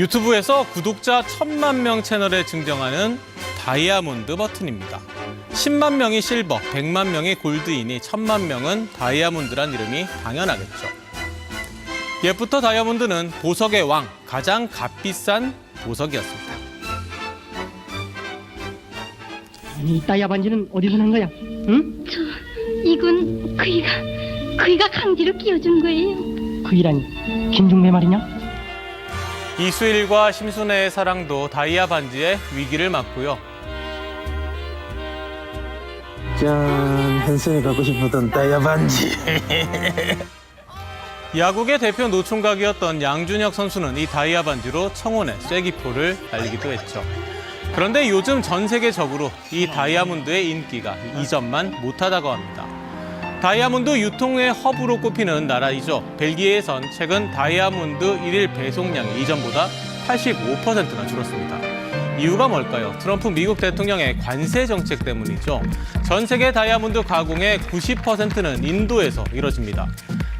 유튜브에서 구독자 천만 명 채널에 증정하는 다이아몬드 버튼입니다. 10만 명이 실버, 100만 명이 골드이니 천만 명은 다이아몬드란 이름이 당연하겠죠. 옛부터 다이아몬드는 보석의 왕, 가장 값비싼 보석이었습니다. 아니 이 따 야 반지는 어디서 난 거야? 응? 이건 그이가 그이가 강제로 끼워준 거예요. 그 일하니 김중배 말이냐? 이수일과 심순애의 사랑도 다이아 반지의 위기를 맞고요. 짠, 헨슨이 갖고 싶었던 다이아 반지. 야구의 대표 노총각이었던 양준혁 선수는 이 다이아 반지로 청혼의 쐐기포를 날리기도 했죠. 그런데 요즘 전 세계적으로 이 다이아몬드의 인기가 이전만 못하다고 합니다. 다이아몬드 유통의 허브로 꼽히는 나라이죠. 벨기에에선 최근 다이아몬드 일일 배송량이 이전보다 85%나 줄었습니다. 이유가 뭘까요? 트럼프 미국 대통령의 관세 정책 때문이죠. 전 세계 다이아몬드 가공의 90%는 인도에서 이뤄집니다.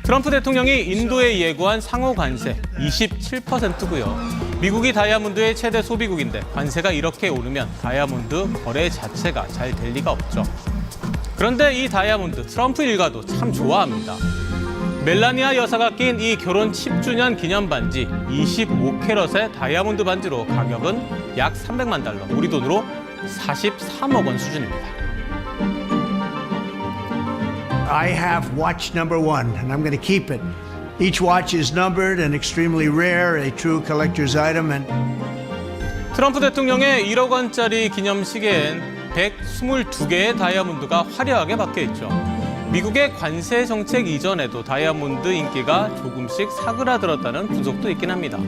트럼프 대통령이 인도에 예고한 상호 관세 27%고요. 미국이 다이아몬드의 최대 소비국인데 관세가 이렇게 오르면 다이아몬드 거래 자체가 잘 될 리가 없죠. 그런데 이 다이아몬드 트럼프 일가도 참 좋아합니다. 멜라니아 여사가 낀 이 결혼 10주년 기념 반지 25캐럿의 다이아몬드 반지로 가격은 약 300만 달러, 우리 돈으로 43억 원 수준입니다. I have watch number one, and I'm going to keep it. Each watch is numbered and extremely rare, a true collector's item, and 트럼프 대통령의 1억 원짜리 기념식엔 122개의 다이아몬드가 화려하게 박혀 있죠. 미국의 관세 정책 이전에도 다이아몬드 인기가 조금씩 사그라들었다는 분석도 있긴 합니다.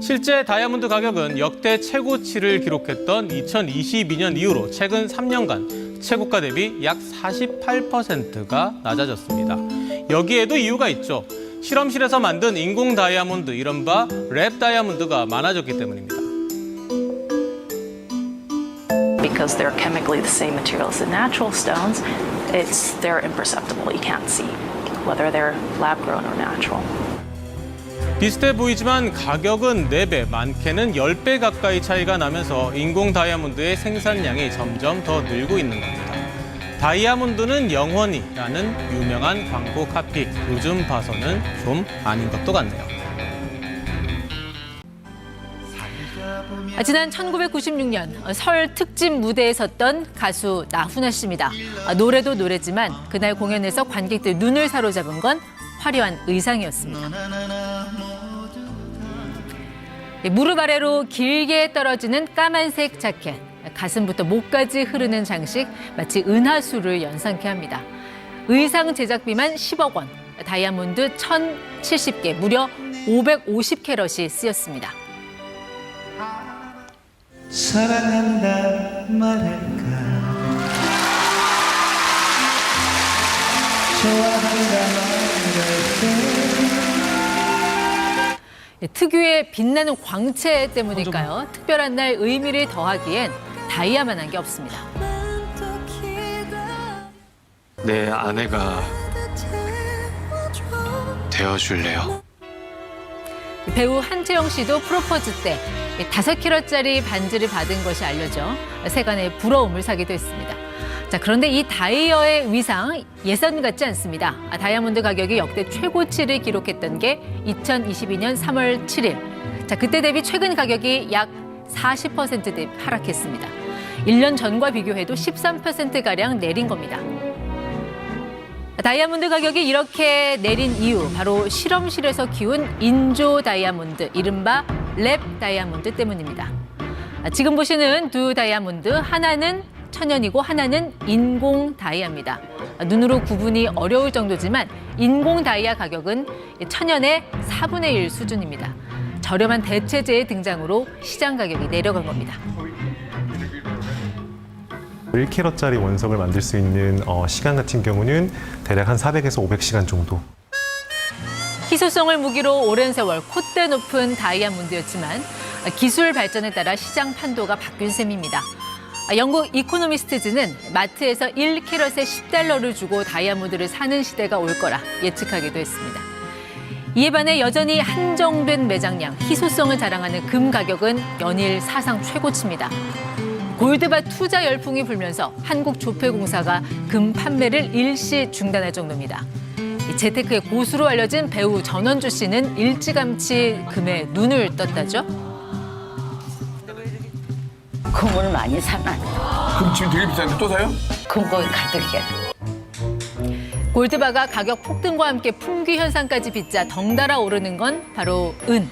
실제 다이아몬드 가격은 역대 최고치를 기록했던 2022년 이후로 최근 3년간 최고가 대비 약 48%가 낮아졌습니다. 여기에도 이유가 있죠. 실험실에서 만든 인공 다이아몬드, 이른바 랩 다이아몬드가 많아졌기 때문입니다. Because they're chemically the same material as the natural stones, it's they're imperceptible. You can't see whether they're lab grown or natural. 비슷해 보이지만 가격은 4배, 많게는 10배 가까이 차이가 나면서 인공 다이아몬드의 생산량이 점점 더 늘고 있는 겁니다. 다이아몬드는 영원히라는 유명한 광고 카피, 요즘 봐서는 좀 아닌 것도 같네요. 지난 1996년 설 특집 무대에 섰던 가수 나훈아 씨입니다. 아, 노래도 노래지만 그날 공연에서 관객들 눈을 사로잡은 건 화려한 의상이었습니다. 예, 무릎 아래로 길게 떨어지는 까만색 자켓, 가슴부터 목까지 흐르는 장식, 마치 은하수를 연상케 합니다. 의상 제작비만 10억 원, 다이아몬드 1,070개, 무려 550캐럿이 쓰였습니다. 사랑한다 말할까 좋아한다 말할까 예, 특유의 빛나는 광채 때문일까요? 특별한 날 의미를 더하기엔 다이아만한 게 없습니다. 내 아내가 되어줄래요? 배우 한채영 씨도 프로포즈 때 다섯 캐럿짜리 반지를 받은 것이 알려져 세간의 부러움을 사기도 했습니다. 자, 그런데 이 다이어의 위상 예전 같지 않습니다. 아, 다이아몬드 가격이 역대 최고치를 기록했던 게 2022년 3월 7일. 자, 그때 대비 최근 가격이 약 40%대 하락했습니다. 1년 전과 비교해도 13%가량 내린 겁니다. 다이아몬드 가격이 이렇게 내린 이유 바로 실험실에서 키운 인조 다이아몬드 이른바 랩 다이아몬드 때문입니다. 아, 지금 보시는 두 다이아몬드 하나는 천연이고 하나는 인공 다이아입니다. 아, 눈으로 구분이 어려울 정도지만 인공 다이아 가격은 천연의 4분의 1 수준입니다. 저렴한 대체재의 등장으로 시장 가격이 내려간 겁니다. 1캐럿짜리 원석을 만들 수 있는 어, 시간 같은 경우는 대략 한 400에서 500시간 정도. 희소성을 무기로 오랜 세월 콧대 높은 다이아몬드였지만 기술 발전에 따라 시장 판도가 바뀐 셈입니다. 영국 이코노미스트즈는 마트에서 1캐럿에 10달러를 주고 다이아몬드를 사는 시대가 올 거라 예측하기도 했습니다. 이에 반해 여전히 한정된 매장량, 희소성을 자랑하는 금 가격은 연일 사상 최고치입니다. 골드바 투자 열풍이 불면서 한국조폐공사가 금 판매를 일시 중단할 정도입니다. 이 재테크의 고수로 알려진 배우 전원주 씨는 일찌감치 금에 눈을 떴다죠. 금을 많이 사나 그럼 지금 되게 비싼데 또 사요? 금고에 가득해. 골드바가 가격 폭등과 함께 품귀 현상까지 빚자 덩달아 오르는 건 바로 은,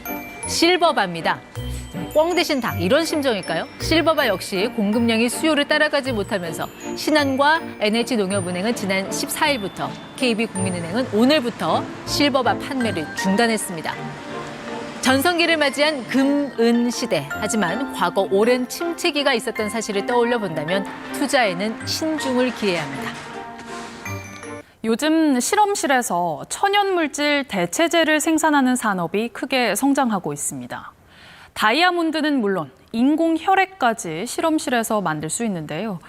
실버바입니다. 뻥 대신 닭 이런 심정일까요? 실버바 역시 공급량이 수요를 따라가지 못하면서 신한과 NH농협은행은 지난 14일부터 KB국민은행은 오늘부터 실버바 판매를 중단했습니다. 전성기를 맞이한 금, 은 시대. 하지만 과거 오랜 침체기가 있었던 사실을 떠올려 본다면 투자에는 신중을 기해야 합니다. 요즘 실험실에서 천연 물질 대체제를 생산하는 산업이 크게 성장하고 있습니다. 다이아몬드는 물론 인공 혈액까지 실험실에서 만들 수 있는데요.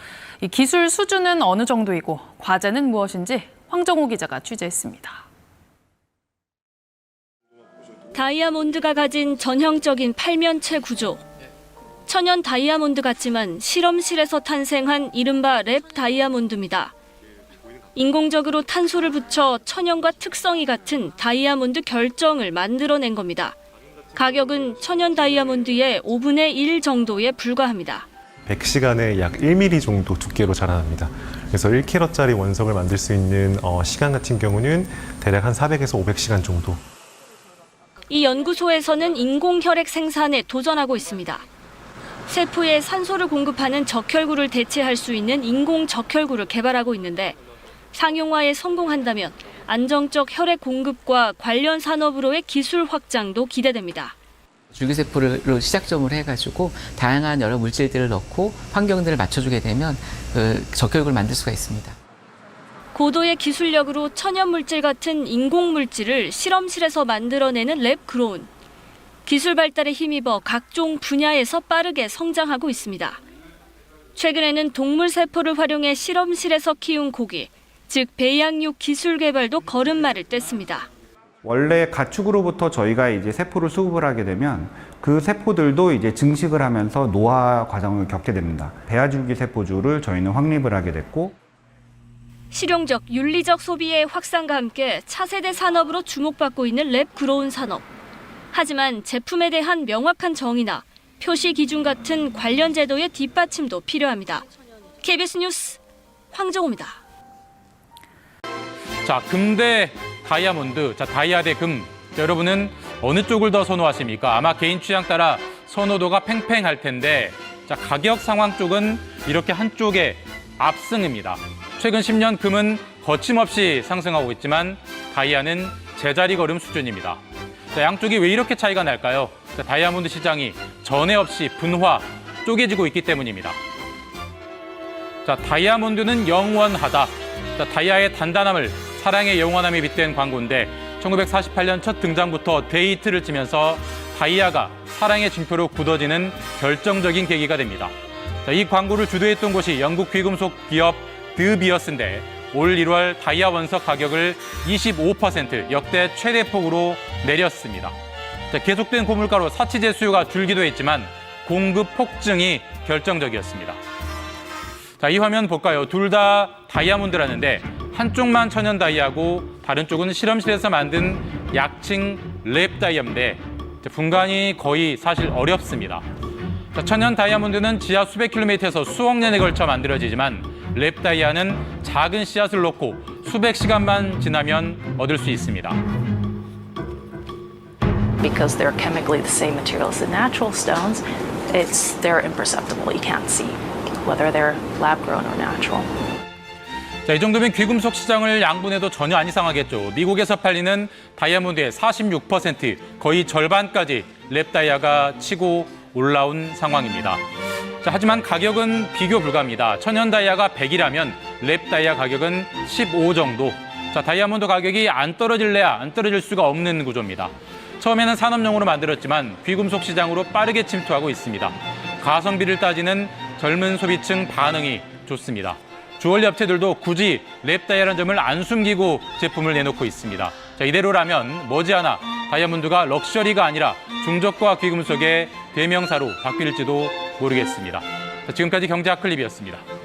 이 기술 수준은 어느 정도이고 과제는 무엇인지 황정호 기자가 취재했습니다. 다이아몬드가 가진 전형적인 팔면체 구조. 천연 다이아몬드 같지만 실험실에서 탄생한 이른바 랩 다이아몬드입니다. 인공적으로 탄소를 붙여 천연과 특성이 같은 다이아몬드 결정을 만들어낸 겁니다. 가격은 천연 다이아몬드의 5분의 1 정도에 불과합니다. 100시간에 약 1mm 정도 두께로 자라납니다. 그래서 1kg짜리 원석을 만들 수 있는 어, 시간 같은 경우는 대략 한 400에서 500시간 정도. 이 연구소에서는 인공 혈액 생산에 도전하고 있습니다. 세포에 산소를 공급하는 적혈구를 대체할 수 있는 인공 적혈구를 개발하고 있는데 상용화에 성공한다면 안정적 혈액 공급과 관련 산업으로의 기술 확장도 기대됩니다. 줄기세포를 시작점으로 해가지고 다양한 여러 물질들을 넣고 환경들을 맞춰주게 되면 그 적혈구를 만들 수가 있습니다. 고도의 기술력으로 천연 물질 같은 인공 물질을 실험실에서 만들어내는 랩 그로운. 기술 발달에 힘입어 각종 분야에서 빠르게 성장하고 있습니다. 최근에는 동물 세포를 활용해 실험실에서 키운 고기, 즉 배양육 기술 개발도 걸음마를 뗐습니다. 원래 가축으로부터 저희가 이제 세포를 수급을 하게 되면 그 세포들도 이제 증식을 하면서 노화 과정을 겪게 됩니다. 배아줄기 세포주를 저희는 확립을 하게 됐고 실용적, 윤리적 소비의 확산과 함께 차세대 산업으로 주목받고 있는 랩 그로운 산업. 하지만 제품에 대한 명확한 정의나 표시 기준 같은 관련 제도의 뒷받침도 필요합니다. KBS 뉴스 황정호입니다. 자, 금 대 다이아몬드, 자, 다이아 대 금. 자, 여러분은 어느 쪽을 더 선호하십니까? 아마 개인 취향 따라 선호도가 팽팽할 텐데, 자, 가격 상황 쪽은 이렇게 한쪽에 압승입니다. 최근 10년 금은 거침없이 상승하고 있지만 다이아는 제자리 걸음 수준입니다. 자, 양쪽이 왜 이렇게 차이가 날까요? 자, 다이아몬드 시장이 전에 없이 분화, 쪼개지고 있기 때문입니다. 자, 다이아몬드는 영원하다. 자, 다이아의 단단함을 사랑의 영원함에 빗댄 광고인데 1948년 첫 등장부터 데이트를 치면서 다이아가 사랑의 징표로 굳어지는 결정적인 계기가 됩니다. 자, 이 광고를 주도했던 곳이 영국 귀금속 기업 드비어스인데 올 1월 다이아 원석 가격을 25% 역대 최대폭으로 내렸습니다. 자, 계속된 고물가로 사치제 수요가 줄기도 했지만 공급 폭증이 결정적이었습니다. 자, 이 화면 볼까요? 둘 다 다이아몬드라는데 한쪽만 천연 다이아고 다른 쪽은 실험실에서 만든 약칭 랩 다이아인데 분간이 거의 사실 어렵습니다. 자, 천연 다이아몬드는 지하 수백 킬로미터에서 수억 년에 걸쳐 만들어지지만 랩 다이아는 작은 씨앗을 놓고 수백 시간만 지나면 얻을 수 있습니다. Because they're chemically the same material as the natural stones, it's they're imperceptible. You can't see whether they're lab grown or natural. 자, 이 정도면 귀금속 시장을 양분해도 전혀 안 이상하겠죠. 미국에서 팔리는 다이아몬드의 46% 거의 절반까지 랩 다이아가 치고 올라온 상황입니다. 자, 하지만 가격은 비교 불가합니다. 천연 다이아가 100이라면 랩 다이아 가격은 15 정도. 자, 다이아몬드 가격이 안 떨어질래야 안 떨어질 수가 없는 구조입니다. 처음에는 산업용으로 만들었지만 귀금속 시장으로 빠르게 침투하고 있습니다. 가성비를 따지는 젊은 소비층 반응이 좋습니다. 주얼리 업체들도 굳이 랩 다이아라는 점을 안 숨기고 제품을 내놓고 있습니다. 자, 자, 이대로라면 머지않아 다이아몬드가 럭셔리가 아니라 중저가 귀금속의 대명사로 바뀔지도 모르겠습니다. 자, 지금까지 경제학 클립이었습니다.